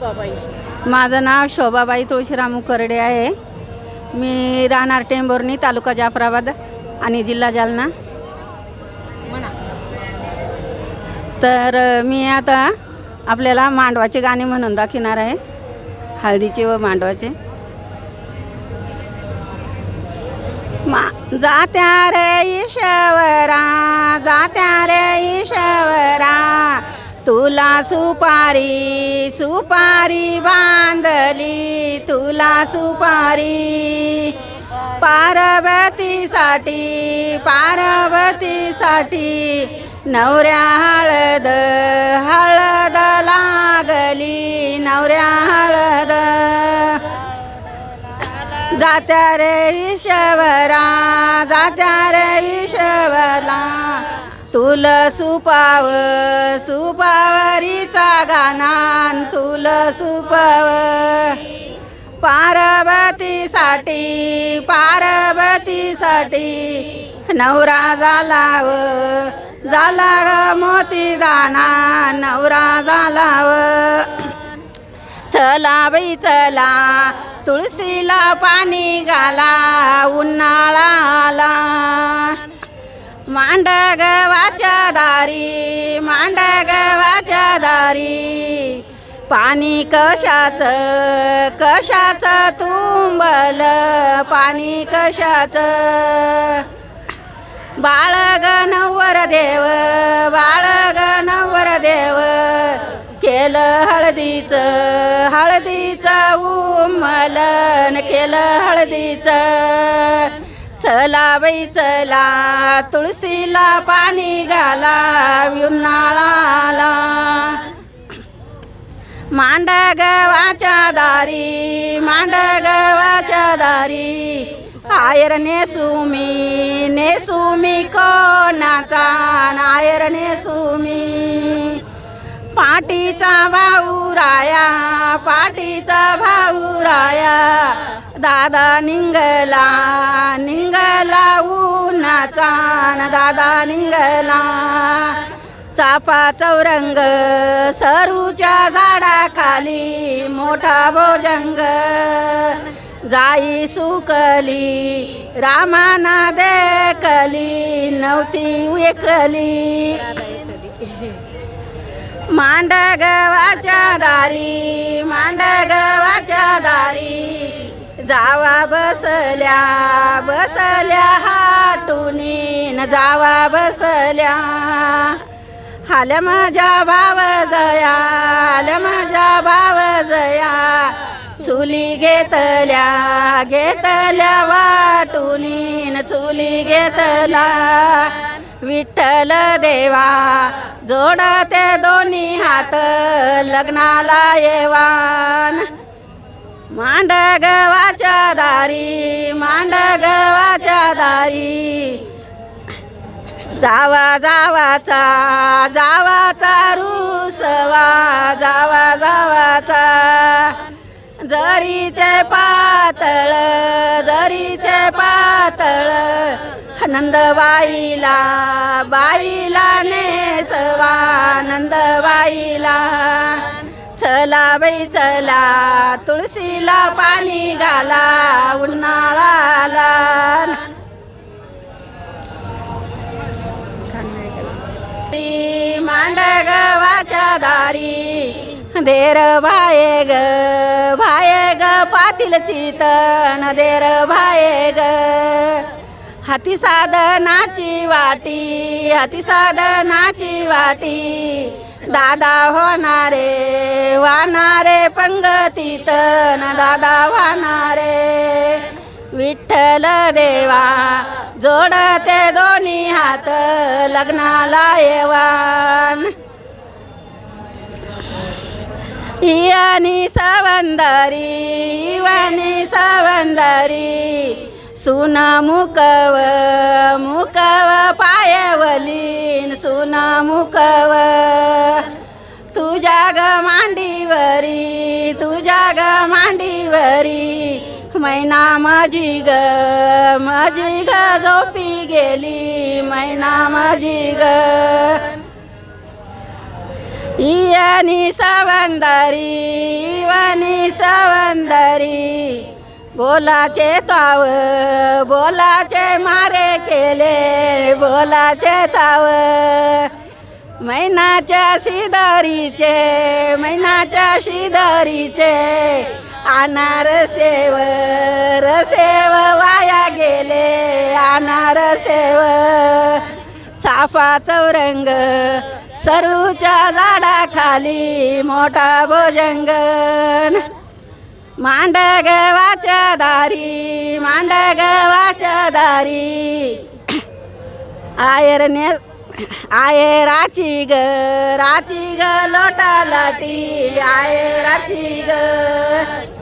बाबाई माझं नाव शोभाबाई तुळशीराम मुखर्डे आहे. मी राहणार टेंभुर्णी तालुका जाफराबाद आणि जिल्हा जालना. तर मी आता आपल्याला मांडवाचे गाणे म्हणून दाखवणार आहे. हळदीचे व मांडवाचे. मा जात्या रे ईश्वरा जात्या रे ईश्वरा. तुला सुपारी सुपारी बांधली. तुला सुपारी पार्वतीसाठी पार्वतीसाठी नवऱ्या हळद हळद लागली. नवऱ्या हळद जात्या रे विषवरा जात्या रे विषवला तुल सुपाव सुपावरीचा गाणान तुल सुपाव. पार्वतीसाठी पार्वतीसाठी नवरा झालाव झाला ग मोती दाना नवरा झालाव चला बाई चला तुळशीला पाणी घाला उन्हाळा आला. मांडग गव्हाच्या दारी मांडग गव्हाच्या दारी पाणी कशाचं कशाचं तुंबल? पाणी कशाचं? बाळग नवर देव बाळग नवर देव. केलं हळदीचं हळदीचं उमलन केलं हळदीचं. चला बाई चला. तुळशीला पाणी घाला उन्हाळाला. मांड गवाच्या दारी मांड गवाच्या दारी. आयर नेसुमी नेसुमी कोणाचा? नायर नेसुमी पाटीचा भाऊ राया पाटीचा भाऊ राया. दादा निंगला निंगला उन्हाचा. दादा निंगला चापा चौरंग सरूच्या झाडाखाली मोठा भोजंग. जाई सुकली रामाना देखली नव्हती एकली मांडगवाच्या दारी मांडगवाच्या दारी. जावा बसल्या बसल्या हाटुनी. न जावा बसल्या. हाल्या माझ्या भाव जया हाल्या माझ्या भाव जया. चुली घेतल्या घेतल्या वाटुनी. न चुली घेतला विठ्ठल देवा. जोडते दोन्ही हात लग्नाला येवा. मांड गव्हाच्या दारी मांड गव्हाच्या दारी जावा जावाचा जावाचा रुसवा जावा जावाचा. जरीचे पातळ जरीचे पातळ नंदबाईला बाईला नेसवा नंदबाईला. चला बाई चला. तुळशीला पाणी घाला उन्हाळाला. ती मांड दारी देर भाये ग भाय ग पातील चितन देर भाये ग. हाती साधनाची वाटी हाती साधनाची वाटी. दादा होणारे वाणारे पंगतीत न दादा वाणारे विठ्ठल देवा जोडते दोन्ही हात लग्नाला येवान. इयानी सवंदरी इवानी सवंदरी सुन मुकव मुकव पायवलीन सुन मुकव तुझ्या ग मांडीवरी तुझ्या ग मांडीवरी मैना माझी ग माझी ग झोपी गेली मैना माझी ग। इयानी सावंदारी इवानी सवंदरी बोलाचे ताव बोलाचे मारे केले बोलाचे ताव. मैनाच्या शिदारीचे मैनाच्या शिदारीचे आणार सेव रसेव वाया गेले आणार सेव. चाफा चौरंग सरूच्या झाडाखाली मोठा भोजंगन मांडगवाच्या दारी मांडगवाच्या दारी आयरने आयराची ग राची ग लोटा लाटी. आयराची ग.